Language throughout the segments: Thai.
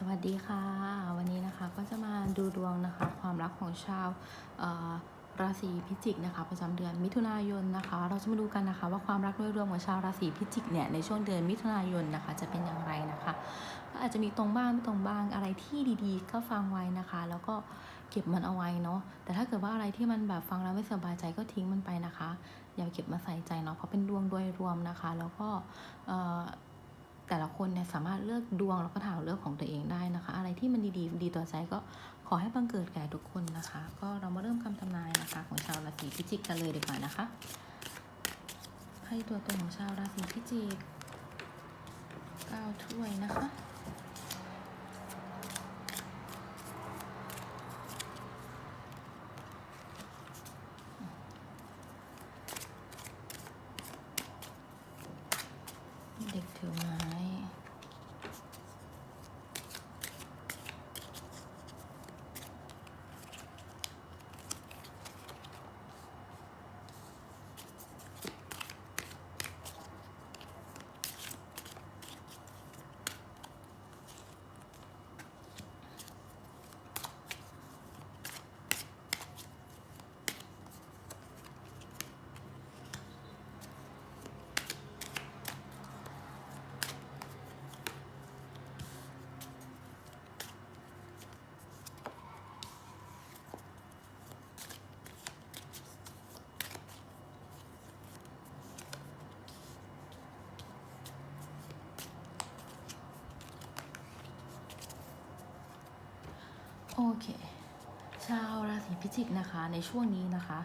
สวัสดีค่ะ วันนี้นะคะก็จะมาดูดวงนะคะ ความรักของชาวราศีพิจิกนะคะประจำเดือนมิถุนายนนะคะ เราจะมาดูกันนะคะ ว่าความรักโดยรวมของชาวราศีพิจิกเนี่ยในช่วงเดือนมิถุนายนนะคะ จะเป็นอย่างไรนะคะก็อาจจะมีตรงบ้างไม่ตรงบ้างอะไรที่ดีๆ ก็ฟังไว้นะคะ แล้วก็เก็บมันเอาไว้เนาะแต่ถ้าเกิดว่าอะไรที่มันแบบฟังแล้วไม่สบายใจก็ทิ้งมันไปนะคะ อย่าเก็บมาใส่ใจเนาะเพราะเป็นดวงโดยรวมนะคะ แล้วก็ แต่ละคนเนี่ยสามารถเลือกดวงแล้วก็ทางเลือกของตัวเองได้นะคะ อะไรที่มันดีๆ ดีต่อใจก็ขอให้บังเกิดแก่ทุกคนนะคะ ก็เรามาเริ่มคำทำนายนะคะของชาวราศีพิจิกกันเลยดีกว่านะคะไพ่ตัวตนของชาวราศีพิจิกเก้าถ้วยนะคะเด็กถือม้ โอเค ชาวราศีพิจิกนะคะในช่วงนี้นะคะ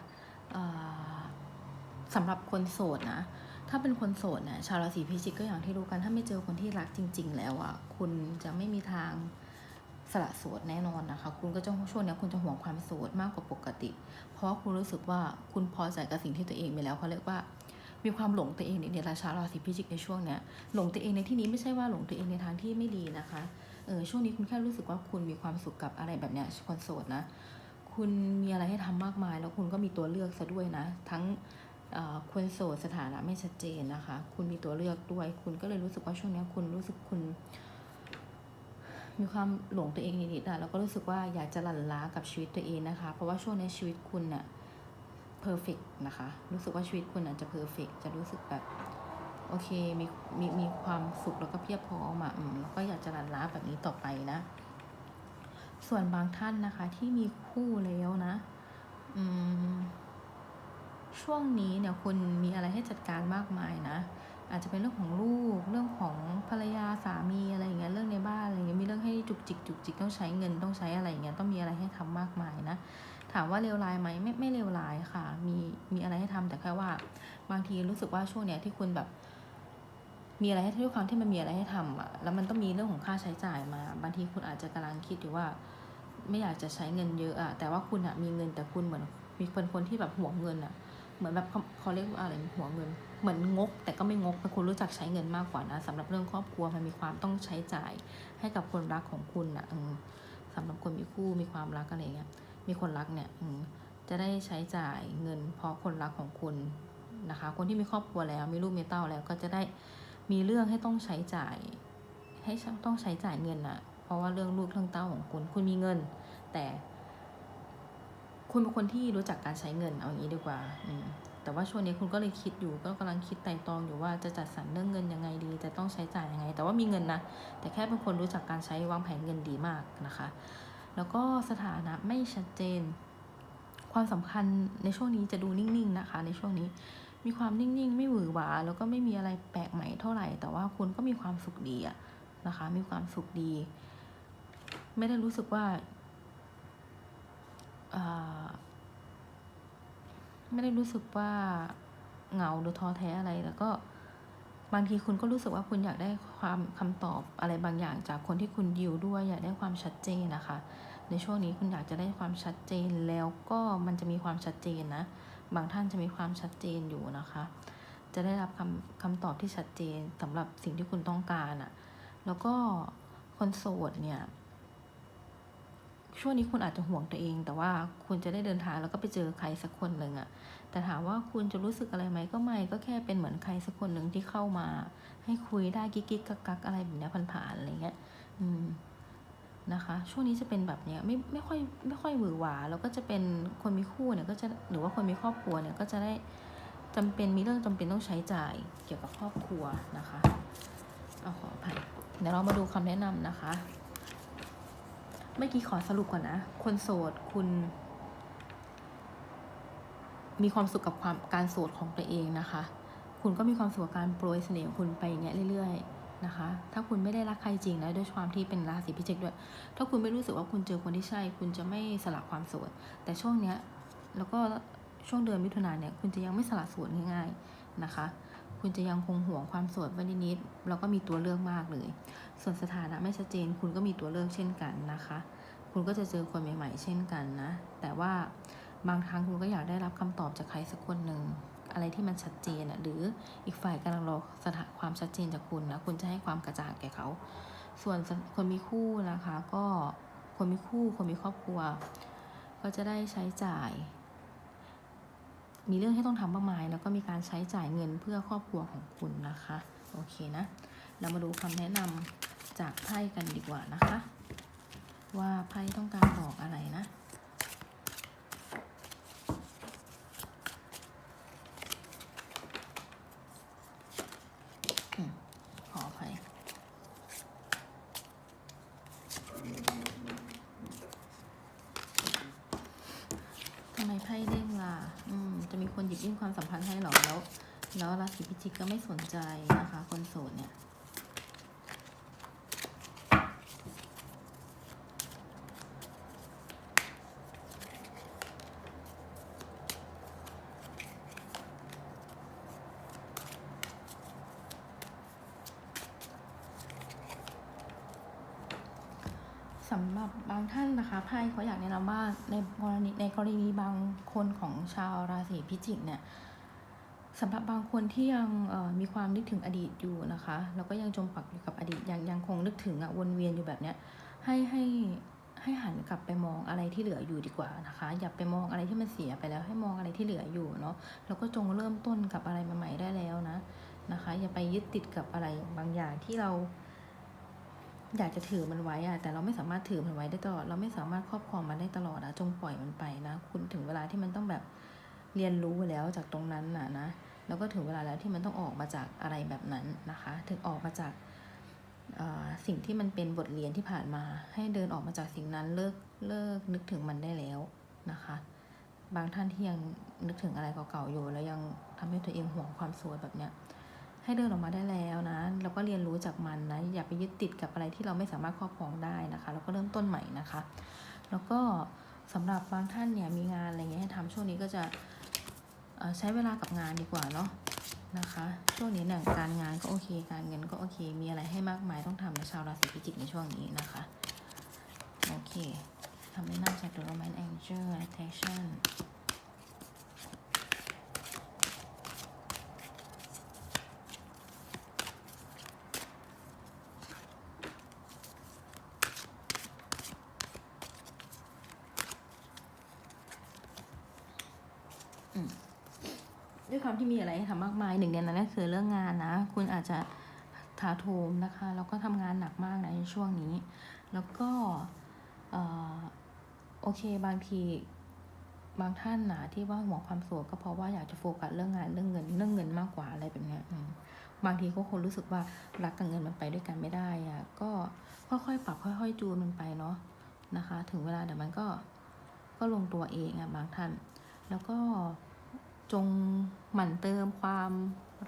สำหรับคนโสดนะ ถ้าเป็นคนโสดนี่ยชาวราศีพิจิกก็อย่างที่รู้กัน ถ้าไม่เจอคนที่รักจริง ๆ แล้วอะคุณจะไม่มีทางสละโสดแน่นอนนะคะ คุณก็จะช่วงนี้คุณจะห่วงความโสดมากกว่าปกติ เพราะคุณรู้สึกว่าคุณพอใจกับสิ่งที่ตัวเองมีแล้วเขาเรียกว่ามีความหลงตัวเองในราชาราศีพิจิกในช่วงเนี้ยหลงตัวเองในที่นี้ไม่ใช่ว่าหลงตัวเองในทางที่ไม่ดีนะคะ เออช่วงนี้คุณแค่รู้สึกว่าคุณมีความสุขกับอะไรแบบเนี้ยคนโสดนะ คุณมีอะไรให้ทำมากมาย แล้วคุณก็มีตัวเลือกซะด้วยนะ ทั้งคนโสดสถานะไม่ชัดเจนนะคะ คุณมีตัวเลือกด้วย คุณก็เลยรู้สึกว่าช่วงนี้คุณรู้สึกคุณ มีความหลงตัวเองนิดๆอะแล้วก็รู้สึกว่าอยากจะหลั่นล้ากับชีวิตตัวเองนะคะ เพราะว่าช่วงนี้ชีวิตคุณเนี่ยเพอร์เฟกนะคะ รู้สึกว่าชีวิตคุณอาจจะเพอร์เฟกจะรู้สึกแบบ โอเคมีมีมีความสุขแล้วก็เพียบพร้อมอะอืมแล้วก็อยากจะหลั่นล้าแบบนี้ต่อไปนะ ส่วนบางท่านนะคะที่มีคู่แล้วนะอืมช่วงนี้เนี่ยคุณมีอะไรให้จัดการมากมายนะอาจจะเป็นเรื่องของลูกเรื่องของภรรยาสามีอะไรอย่างเงี้ยเรื่องในบ้านอะไรเงี้ยมีเรื่องให้จุกจิกจุกจิกต้องใช้เงินต้องใช้อะไรอย่างเงี้ยต้องมีอะไรให้ทำมากมายนะ ถามว่าเลวร้ายไหมไม่ไม่เลวร้ายค่ะ มีมีอะไรให้ทำแต่แค่ว่า บางทีรู้สึกว่าช่วงเนี้ยที่คุณแบบ มีอะไรให้ด้วยความที่มันมีอะไรให้ทำอะแล้วมันต้องมีเรื่องของค่าใช้จ่ายมา บางทีคุณอาจจะกำลังคิดอยู่ว่า ไม่อยากจะใช้เงินเยอะอะแต่ว่าคุณอะมีเงินแต่คุณเหมือนมีคนคนที่แบบหวงเงินอะเหมือนแบบเขาเรียกว่าอะไรหัวเงิน เหมือนงก แต่ก็ไม่งกเป็นคนรู้จักใช้เงินมากกว่านะสำหรับเรื่องครอบครัวมันมีความต้องใช้จ่ายให้กับคนรักของคุณอะอืมสำหรับคนมีคู่มีความรักอะไรเงี้ยมีคนรักเนี่ยอืจะได้ใช้จ่ายเงินเพราะคนรักของคุณนะคะ คนที่มีครอบครัวแล้วมีลูกมีเต้าแล้วก็จะได้ มีเรื่องให้ต้องใช้จ่าย ให้ต้องใช้จ่ายเงินอะเพราะว่าเรื่องลูกเรื่องเต้าของคุณ คุณมีเงิน แต่คุณเป็นคนที่รู้จักการใช้เงินเอาอย่างนี้ดีกว่า อืมแต่ว่าช่วงนี้คุณก็เลยคิดอยู่ ก็กำลังคิดไต่ตรองอยู่ว่าจะจัดสรรเรื่องเงินยังไงดี จะต้องใช้จ่ายยังไง แต่ว่ามีเงินนะ แต่แค่เป็นคนรู้จักการใช้วางแผนเงินดีมากนะคะ แล้วก็สถานะไม่ชัดเจน ความสำคัญในช่วงนี้จะดูนิ่งๆนะคะ ในช่วงนี้ มีความนิ่งๆ ไม่หวือหวา แล้วก็ไม่มีอะไรแปลกใหม่เท่าไหร่ แต่ว่าคุณก็มีความสุขดีอะนะคะ มีความสุขดี ไม่ได้รู้สึกว่าไม่ได้รู้สึกว่าเหงาหรือท้อแท้อะไรแล้วก็บางทีคุณก็รู้สึกว่าคุณอยากได้ความคำตอบอะไรบางอย่างจากคนที่คุณดิวด้วย อยากได้ความชัดเจนนะคะ ในช่วงนี้คุณอยากจะได้ความชัดเจนแล้วก็มันจะมีความชัดเจนนะ บางท่านจะมีความชัดเจนอยู่นะคะ จะได้รับคำคำตอบที่ชัดเจนสำหรับสิ่งที่คุณต้องการอะ่ะแล้วก็คนโสดเนี่ย ช่วงนี้คุณอาจจะห่วงตัวเอง แต่ว่าคุณจะได้เดินทางแล้วก็ไปเจอใครสักคนหนึ่งอะแต่ถามว่าคุณจะรู้สึกอะไรไหมก็ไม่ ก็แค่เป็นเหมือนใครสักคนหนึ่งที่เข้ามา ให้คุยได้กิ๊กกักกักอะไรแบบนี้ผ่านๆอะไรเงี้ย อืม นะคะ ช่วงนี้จะเป็นแบบเนี้ยไม่ไม่ค่อยไม่ค่อยหวือหวาแล้วก็จะเป็นคนมีคู่เนี่ยก็จะหรือว่าคนมีครอบครัวเนี่ยก็จะได้จำเป็นมีเรื่องจำเป็นต้องใช้จ่ายเกี่ยวกับครอบครัวนะคะเอาขออภัยเดี๋ยวเรามาดูคำแนะนำนะคะ เมื่อกี้ขอสรุปก่อนนะ คนโสดคุณ มีความสุขกับความการโสดของตัวเองนะคะ คุณก็มีความสุขกับการโปรยเสน่ห์ของคุณไปอย่างเงี้ยเรื่อยๆ นะคะ ถ้าคุณไม่ได้รักใครจริงนะด้วยความที่เป็นราศีพิจิกด้วย ถ้าคุณไม่รู้สึกว่าคุณเจอคนที่ใช่ คุณจะไม่สละความโสด แต่ช่วงเนี้ยแล้วก็ช่วงเดือนมิถุนายนเนี่ยคุณจะยังไม่สละโสดง่าย ๆนะคะ คุณจะยังคงห่วงความโสดไว้นิดๆแล้วก็มีตัวเลือกมากเลย ส่วนสถานะไม่ชัดเจน คุณก็มีตัวเลือกเช่นกันนะคะ คุณก็จะเจอคนใหม่ ๆ เช่นกันนะ แต่ว่าบางครั้งคุณก็อยากได้รับคำตอบจากใครสักคนหนึ่ง อะไรที่มันชัดเจนอะหรืออีกฝ่ายกำลังรอสถานความชัดเจนจากคุณนะคุณจะให้ความกระจ่างแก่เขา ส่วนคนมีคู่นะคะ ก็คนมีคู่คนมีครอบครัว ก็จะได้ใช้จ่าย มีเรื่องที่ต้องทำมากมายแล้วก็มีการใช้จ่ายเงินเพื่อครอบครัวของคุณนะคะ โอเคนะ เรามาดูคำแนะนำจากไพ่กันดีกว่านะคะ ว่าไพ่ต้องการบอกอะไรนะ อืมขออภัย ทำไมไพ่เด้งล่ะ อืม จะมีคนหยิบยื่นความสัมพันธ์ให้หรอแล้ว แล้วราศีพิจิกก็ไม่สนใจนะคะ คนโสดเนี่ย สำหรับบางท่านนะคะไพ่เขาอยากแนะนำว่าในกรณีในกรณีบางคนของชาวราศีพิจิกเนี่ยสำหรับบางคนที่ยังมีความนึกถึงอดีตอยู่นะคะ แล้วก็ยังจมปักอยู่กับอดีตยังยังคงนึกถึงอะวนเวียนอยู่แบบเนี้ยให้ให้ให้หันกลับไปมองอะไรที่เหลืออยู่ดีกว่านะคะ อย่าไปมองอะไรที่มันเสียไปแล้ว ให้มองอะไรที่เหลืออยู่เนาะแล้วก็จงเริ่มต้นกับอะไรใหม่ๆได้แล้วนะนะคะ อย่าไปยึดติดกับอะไรบางอย่างที่เรา อยากจะถือมันไว้อะแต่เราไม่สามารถถือมันไว้ได้ตลอด เราไม่สามารถครอบครองมันได้ตลอดอะจงปล่อยมันไปนะ คุณถึงเวลาที่มันต้องแบบเรียนรู้แล้วจากตรงนั้นน่ะนะ แล้วก็ถึงเวลาแล้วที่มันต้องออกมาจากอะไรแบบนั้นนะคะ ถึงออกมาจากสิ่งที่มันเป็นบทเรียนที่ผ่านมา ให้เดินออกมาจากสิ่งนั้นเลิกเลิกนึกถึงมันได้แล้วนะคะ บางท่านที่ยังนึกถึงอะไรเก่าๆอยู่ แล้วยังทำให้ตัวเองห่วงความสวยแบบเนี้ย ให้เดินออกมาได้แล้วนะแล้วก็เรียนรู้จากมันนะอย่าไปยึดติดกับอะไรที่เราไม่สามารถครอบครองได้นะคะ แล้วก็เริ่มต้นใหม่นะคะ แล้วก็สำหรับบางท่านเนี่ยมีงานอะไรเงี้ยให้ทำช่วงนี้ก็จะใช้เวลากับงานดีกว่าเนาะนะคะ ช่วงนี้เนี่ยการงานก็โอเค การเงินก็โอเค มีอะไรให้มากมายต้องทำในชาวราศีพิจิกในช่วงนี้นะคะโอเคคำแนะนำจาก The Roman Angel Attraction ด้วยความที่มีอะไรให้ทำมากมายหนึ่งในนั้นก็คือเรื่องงานนะ คุณอาจจะถาโถมนะคะแล้วก็ทำงานหนักมากนะในช่วงนี้ แล้วก็โอเคบางทีบางท่านนะที่ว่าห่วงความโสดก็เพราะว่าอยากจะโฟกัสเรื่องงานเรื่องเงินเรื่องเงินมากกว่าอะไรแบบนี้บางทีก็คงรู้สึกว่ารักกับเงินมันไปด้วยกันไม่ได้อะก็ค่อยๆปรับค่อย ๆ จูนมันไปเนาะนะคะ ถึงเวลาเดี๋ยวมันก็ก็ลงตัวเองอะบางท่าน แล้วก็ จงหมั่นเติมความ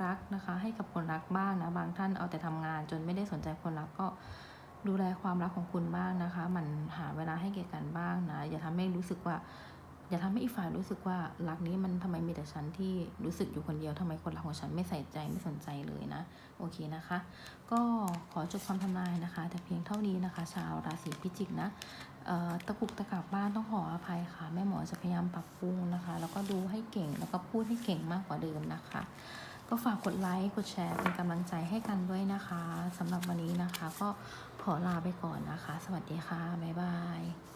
รักนะคะ ให้กับคนรักบ้างนะบางท่านเอาแต่ทำงานจนไม่ได้สนใจคนรักก็ดูแลความรักของคุณบ้างนะคะหมันหาเวลาให้เก่กันบ้างนะอย่าทำให้รู้สึกว่า อย่าทำให้อีกฝ่ายรู้สึกว่ารักนี้มันทำไมมีแต่ฉันที่รู้สึกอยู่คนเดียวทำไมคนรักของฉันไม่ใส่ใจไม่สนใจเลยนะ โอเคนะคะ ก็ขอจบความทำนายนะคะ แต่เพียงเท่านี้นะคะ ชาวราศีพิจิกนะเอ่อตะกุกตะกักบ้านต้องขออภัยค่ะ แม่หมอจะพยายามปรับปรุงนะคะ แล้วก็ดูให้เก่งแล้วก็พูดให้เก่งมากกว่าเดิมนะคะ ก็ฝากกดไลค์กดแชร์เป็นกำลังใจให้กันด้วยนะคะสำหรับวันนี้นะคะ ก็ขอลาไปก่อนนะคะ สวัสดีค่ะบ๊ายบาย